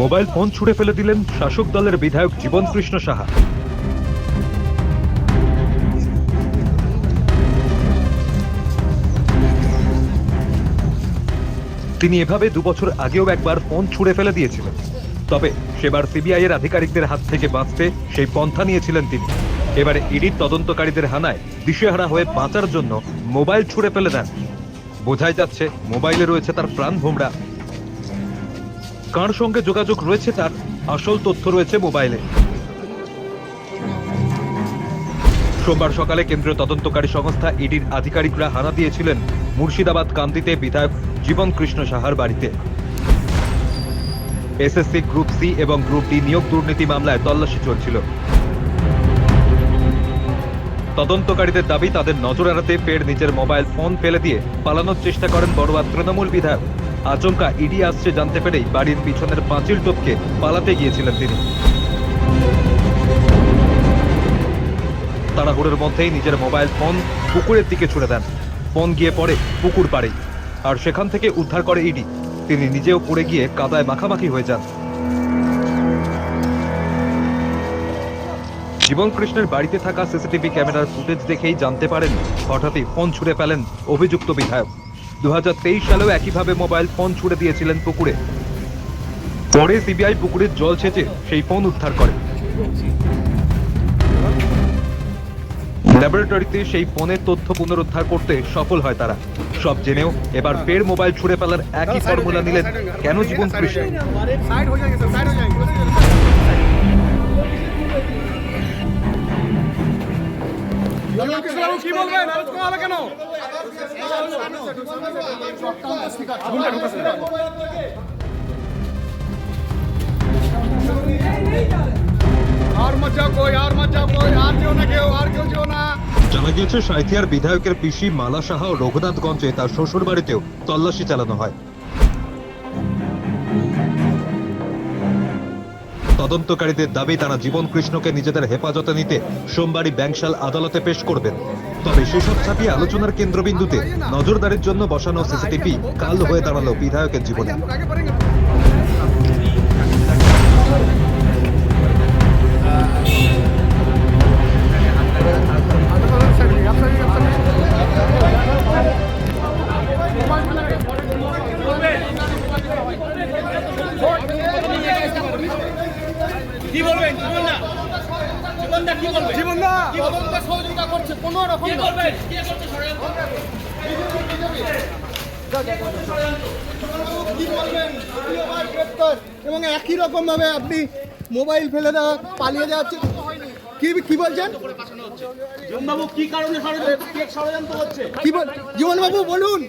Mobile phone ছুড়ে ফেলে দিলেন শাসক দলের বিধায়ক জীবন কৃষ্ণ সাহা। তিনি এভাবে দুবছর আগেও একবার ফোন ছুড়ে ফেলে দিয়েছিলেন। তবে সেবার সিবিআই এর আধিকারিকদের হাত থেকে বাঁচতে সেই পন্থা নিয়েছিলেন তিনি। এবারে ইডির তদন্তকারীদের হানায় দিশেহারা হয়ে বাঁচার জন্য মোবাইল ছুঁড়ে ফেলে দেন। বোঝাই যাচ্ছে মোবাইলে রয়েছে তার প্রাণ ভোমরা। কার সঙ্গে যোগাযোগ রয়েছে তার আসল তথ্য রয়েছে মোবাইলে। সোমবার সকালে কেন্দ্রীয় তদন্তকারী সংস্থা ইডির আধিকারিকরা হানা দিয়েছিলেন মুর্শিদাবাদ কান্দিতে বিধায়ক জীবন কৃষ্ণ সাহার বাড়িতে। এসএসসি গ্রুপ সি এবং গ্রুপ ডি নিয়োগ দুর্নীতি মামলায় তল্লাশি চলছিল। তদন্তকারীদের দাবি, তাদের নজর এড়াতে ফের নিজের মোবাইল ফোন ফেলে দিয়ে পালানোর চেষ্টা করেন বড়ুয়া তৃণমূল বিধায়ক। আচমকা ইডি আসছে জানতে পেরেই বাড়ির পিছনের পাঁচিল টপকে পালাতে গিয়েছিলেন তিনি। তাড়াহুড়োর মধ্যেই নিজের মোবাইল ফোন পুকুরের দিকে ছুড়ে দেন। ফোন গিয়ে পড়ে পুকুর পাড়ে আর সেখান থেকে উদ্ধার করে ইডি। তিনি নিজেও পড়ে গিয়ে কাদায় মাখামাখি হয়ে যান। জীবন কৃষ্ণের বাড়িতে থাকা সিসিটিভি ক্যামেরার ফুটেজ দেখেই জানতে পারেন, হঠাৎই ফোন ছুড়ে ফেলেন অভিযুক্ত বিধায়ক। দু হাজার তেইশ সালেও একইভাবে মোবাইল ফোন ছুড়ে দিয়েছিলেন পুকুরে। পরে সিবিআই পুকুরের জল ছেঁচে সেই ফোন উদ্ধার করে। ল্যাবরেটরিতে সেই ফোনের তথ্য পুনরুদ্ধার করতে সফল হয় তারা। সব জেনেও এবার ফের মোবাইল ছুড়ে ফেলার একই ফর্মুলা নিলেন কেন জীবন কৃষ্ণ? জানা গিয়েছে সাঁথিয়ার বিধায়কের পিসি মালা সাহা ও রঘুনাথগঞ্জে তার শ্বশুর বাড়িতেও তল্লাশি চালানো হয়। তদন্তকারীদের দাবি, তারা জীবন কৃষ্ণকে নিজেদের হেফাজতে নিতে সোমবারই ব্যাংশাল আদালতে পেশ করবেন। তবে সেসব ছাপিয়ে আলোচনার কেন্দ্রবিন্দুতে নজরদারির জন্য বসানো সিসিটিভি কাল হয়ে দাঁড়াল বিধায়কের জীবনে। কি বলবেন? জীবন জীবন দা কি বলবেন? জীবন দা তদন্ত সহযোগিতা করছে রকম কি বলবেন? কি করছে ষড়যন্ত্র এবং একই রকমভাবে আপনি মোবাইল ফেলে দেওয়া পালিয়ে যাচ্ছে কি কি বলছেন? জীবনবাবু কি কারণে ষড়যন্ত্র হচ্ছে? কি জীবনবাবু বলুন।